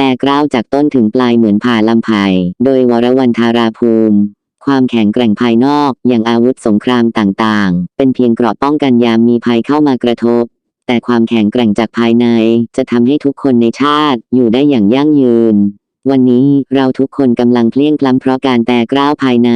แต่กล้าวจากต้นถึงปลายเหมือนผ่าลำไผ่โดยวรวันธาราภูมิ ความแข็งแกร่งภายนอกอย่างอาวุธสงครามต่างๆ เป็นเพียงเกราะป้องกันยามมีภัยเข้ามากระทบ แต่ความแข็งแกร่งจากภายในจะทำให้ทุกคนในชาติอยู่ได้อย่างยั่งยืน วันนี้เราทุกคนกำลังเพลียงพล้ำเพราะการแตกกร้าวภายใน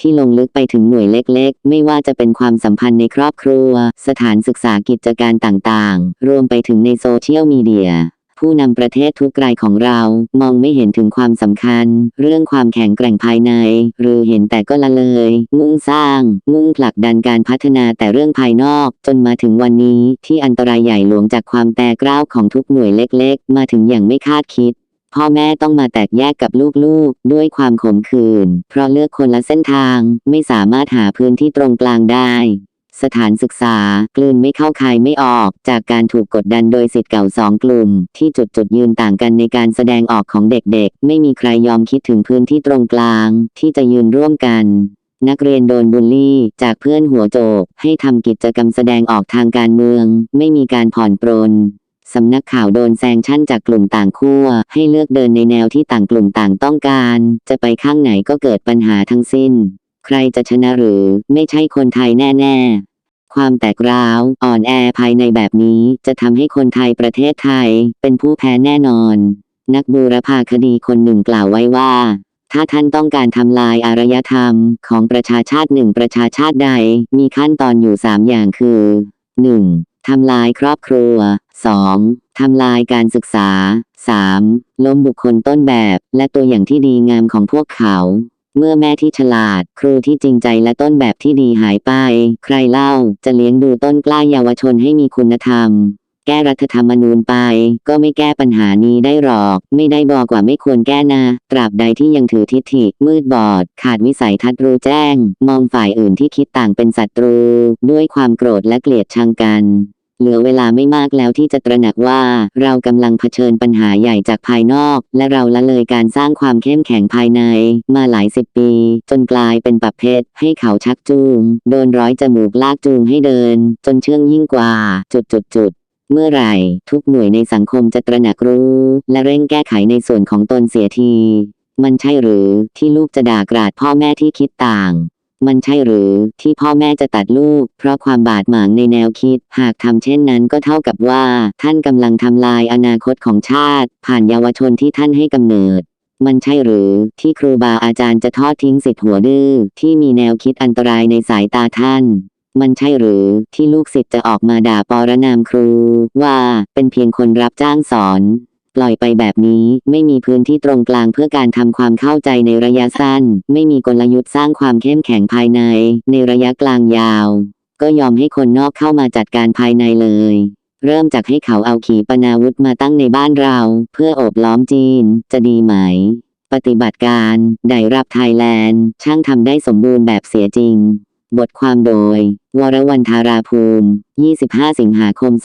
ที่ลงลึกไปถึงหน่วยเล็กๆ ไม่ว่าจะเป็นความสัมพันธ์ในครอบครัว สถานศึกษากิจการต่างๆ รวมไปถึงในโซเชียลมีเดีย ผู้นำประเทศทุกรายของเรามองไม่เห็นถึงความสำคัญ เรื่องความแข็งแกร่งภายใน หรือเห็นแต่ก็ละเลย มุ่งสร้าง มุ่งผลักดันการพัฒนาแต่เรื่องภายนอก จนมาถึงวันนี้ที่อันตรายใหญ่หลวงจากความแตกร้าวของทุกหน่วยเล็กๆ มาถึงอย่างไม่คาดคิดพ่อแม่ต้องมาแตกแยกกับลูกๆ ด้วยความขมขื่นเพราะเลือกคนละเส้นทาง ไม่สามารถหาพื้นที่ตรงกลางได้ สถานศึกษากลืนไม่เข้าคายไม่ออก จากการถูกกดดันโดยสิทธิ์เก่าสองกลุ่ม ที่จุดจุดยืนต่างกันในการแสดงออกของเด็กๆ ไม่มีใครยอมคิดถึงพื้นที่ตรงกลาง ที่จะยืนร่วมกันนักเรียนโดนบูลลี่ จากเพื่อนหัวโจก ให้ทำกิจกรรมแสดงออกทางการเมือง ไม่มีการผ่อนปรนสำนักข่าวโดนแซงชั่นจากกลุ่มต่างขั้วให้เลือกเดินในแนวที่ต่างกลุ่มต่างต้องการ จะไปข้างไหนก็เกิดปัญหาทั้งสิ้น ใครจะชนะหรือไม่ใช่คนไทยแน่ ๆ ความแตกร้าว อ่อนแอภายในแบบนี้จะทำให้คนไทยประเทศไทย เป็นผู้แพ้แน่นอน นักบูรพาคดีคนหนึ่งกล่าวไว้ว่า ถ้าท่านต้องการทำลายอารยธรรมของประชาชาติหนึ่งประชาชาติใด มีขั้นตอนอยู่3อย่างคือ 1. ทำลายครอบครัว 2. ทำลายการศึกษา 3. ล้มบุคคลต้นแบบและตัวอย่างที่ดีงามของพวกเขา เมื่อแม่ที่ฉลาด ครูที่จริงใจและต้นแบบที่ดีหายไป ใครเล่าจะเลี้ยงดูต้นกล้าเยาวชนให้มีคุณธรรม แก้รัฐธรรมนูญไป ก็ไม่แก้ปัญหานี้ได้หรอก ไม่ได้บอกว่าไม่ควรแก้นะ ตราบใดที่ยังถือทิฐิ มืดบอด ขาดวิสัยทัศน์รู้แจ้ง มองฝ่ายอื่นที่คิดต่างเป็นศัตรู ด้วยความโกรธและเกลียดชังกัน เหลือเวลาไม่มากแล้วที่จะตระหนักว่า เรากำลังเผชิญปัญหาใหญ่จากภายนอก และเราละเลยการสร้างความเข้มแข็งภายใน มาหลายสิบปี จนกลายเป็นปับเพชรให้เขาชักจูง โดนร้อยจมูกลากจูงให้เดิน จนเชื่องยิ่งกว่า จุดจุดจุดเมื่อไหร่ ทุกหน่วยในสังคมจะตระหนักรู้ และเร่งแก้ไขในส่วนของตนเสียที มันใช่หรือที่ลูกจะด่ากราดพ่อแม่ที่คิดต่าง มันใช่หรือที่พ่อแม่จะตัดลูก เพราะความบาดหมางในแนวคิด หากทำเช่นนั้นก็เท่ากับว่า ท่านกำลังทำลายอนาคตของชาติ ผ่านเยาวชนที่ท่านให้กำเนิดมันใช่หรือที่ครูบาอาจารย์จะทอดทิ้งสิทธิ์หัวดื้อที่มีแนวคิดอันตรายในสายตาท่าน มันใช่หรือที่ลูกศิษย์จะออกมาด่าปรนามครู ว่าเป็นเพียงคนรับจ้างสอน ปล่อยไปแบบนี้ไม่มีพื้นที่ตรงกลางเพื่อการทำความเข้าใจในระยะสั้น ไม่มีกลยุทธ์สร้างความเข้มแข็งภายใน ในระยะกลางยาว ก็ยอมให้คนนอกเข้ามาจัดการภายในเลย เริ่มจากให้เขาเอาขีปนาวุธมาตั้งในบ้านเรา เพื่อโอบล้อมจีน จะดีไหม ปฏิบัติการ ไดรับไทยแลนด์ ช่างทำได้สมบูรณ์แบบเสียจริง บทความโดย วรวรรณธาราภูมิ 25 สิงหาคม 2563